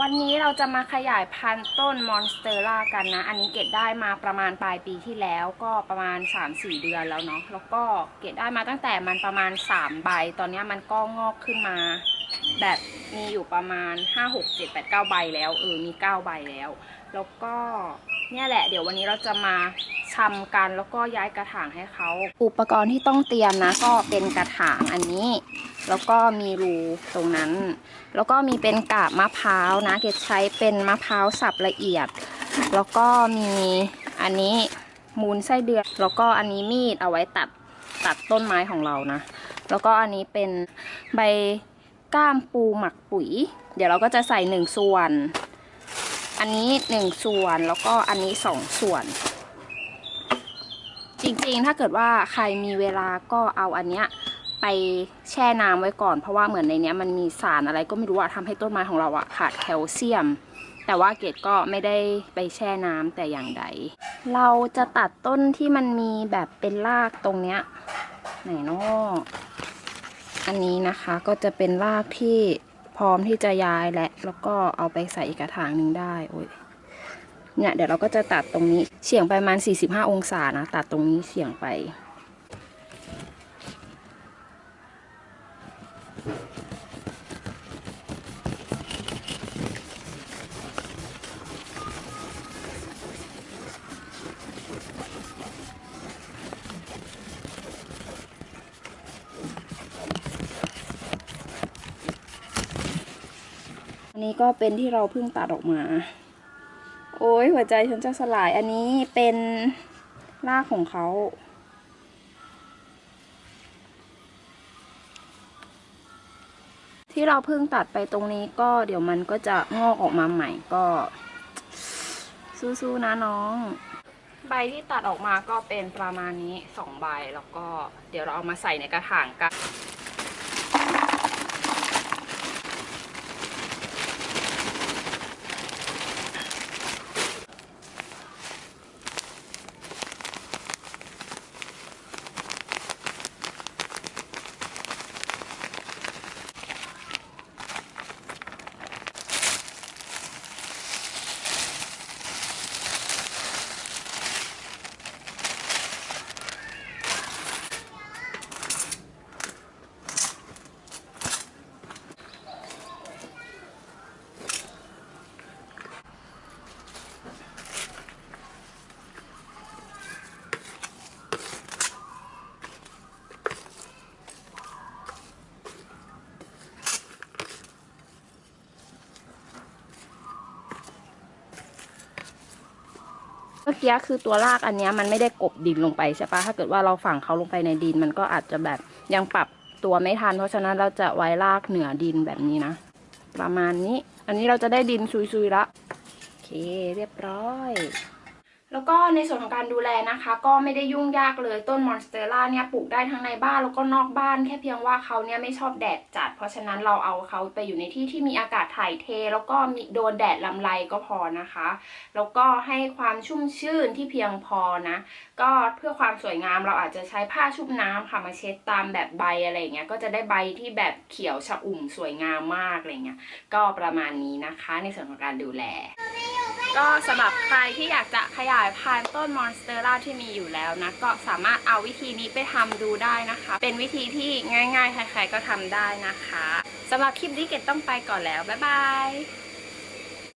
วันนี้เราจะมาขยายพันธุ์ต้นมอนสเตอร่ากันนะ อันนี้เก็บได้มาประมาณปลายปีที่แล้วก็ประมาณ 3-4 เดือนแล้วเนาะ แล้วก็เก็บได้มาตั้งแต่มันประมาณ 3 ใบ ตอนนี้มันก็งอกขึ้นมา แบบมีอยู่ประมาณ 5 6 7 8 9 ใบแล้วเออ มี 9 ใบแล้ว แล้วก็เนี่ยแหละ เดี๋ยววันนี้เราจะมาชำกันแล้วก็ย้ายกระถางให้เขา อุปกรณ์ที่ต้องเตรียมนะ ก็เป็นกระถางอันนี้ แล้วก็มีรูตรงนั้น แล้วก็มีเป็นกาบมะพร้าวนะเกดใช้เป็นมะพร้าวสับละเอียด แล้วก็มีอันนี้มูลไส้เดือน แล้วก็อันนี้มีดเอาไว้ตัดตัดต้นไม้ของเรานะ แล้วก็อันนี้เป็นใบก้ามปูหมักปุ๋ย เดี๋ยวเราก็จะใส่หนึ่งส่วน อันนี้หนึ่งส่วนแล้วก็อันนี้สองส่วน จริงๆถ้าเกิดว่าใครมีเวลาก็เอาอันเนี้ย ไปแช่น้ำไว้ก่อน เพราะว่าเหมือนในเนี้ยมันมีสารอะไรก็ไม่รู้อะทำให้ต้นไม้ของเราอะขาดแคลเซียม แต่ว่าเกดก็ไม่ได้ไปแช่น้ำแต่อย่างใด เราจะตัดต้นที่มันมีแบบเป็นรากตรงเนี้ยไหนนาะอันนี้นะคะก็จะเป็นรากที่พร้อมที่จะย้ายและแล้วก็เอาไปใส่อีกกระถางหนึ่งได้โอ้ยเนี่ยเดี๋ยวเราก็จะตัดตรงนี้เฉียงไปประมาณ 45 องศานะ ตัดตรงนี้เฉียงไป นนี้ก็เป็นที่เราเพิ่งตัดออกมา โอ้ยหัวใจฉันจะสลาย อันนี้เป็นรากของเขา ที่เราเพิ่งตัดไปตรงนี้ก็เดี๋ยวมันก็จะงอกออกมาใหม่ก็ สู้ๆนะน้อง ใบที่ตัดออกมาก็เป็นประมาณนี้สองใบแล้วก็เดี๋ยวเราเอามาใส่ในกระถางกัน เมื่อกี้คือตัวรากอันนี้มันไม่ได้กบดินลงไปใช่ปะถ้าเกิดว่าเราฝังเขาลงไปในดิน มันก็อาจจะแบบยังปรับตัวไม่ทัน เพราะฉะนั้นเราจะไว้รากเหนือดินแบบนี้นะ ประมาณนี้ อันนี้เราจะได้ดินซุยๆละโอเค เรียบร้อย แล้วก็ในส่วนของการดูแลนะคะ ก็ไม่ได้ยุ่งยากเลยต้นมอนสเตอร่าเนี่ยปลูกได้ทั้งในบ้านแล้วก็นอกบ้าน แค่เพียงว่าเขาเนี่ยไม่ชอบแดดจัด เพราะฉะนั้นเราเอาเขาไปอยู่ในที่ที่มีอากาศถ่ายเท แล้วก็มีโดนแดดลำไรก็พอนะคะ แล้วก็ให้ความชุ่มชื่นที่เพียงพอนะ ก็เพื่อความสวยงามเราอาจจะใช้ผ้าชุบน้ำค่ะมาเช็ดตามแบบใบอะไรเงี้ยก็จะได้ใบที่แบบเขียวชอุ่มสวยงามมากอะไรเงี้ยก็ประมาณนี้นะคะ ในส่วนของการดูแล ก็สำหรับใครที่อยากจะขยายพันธุ์ต้นมอนสเตอร่าที่มีอยู่แล้วนะ ก็สามารถเอาวิธีนี้ไปทำดูได้นะคะ เป็นวิธีที่ง่ายๆ ใครๆก็ทำได้นะคะสำหรับคลิปนี้เกดต้องไปก่อนแล้ว บ๊ายบาย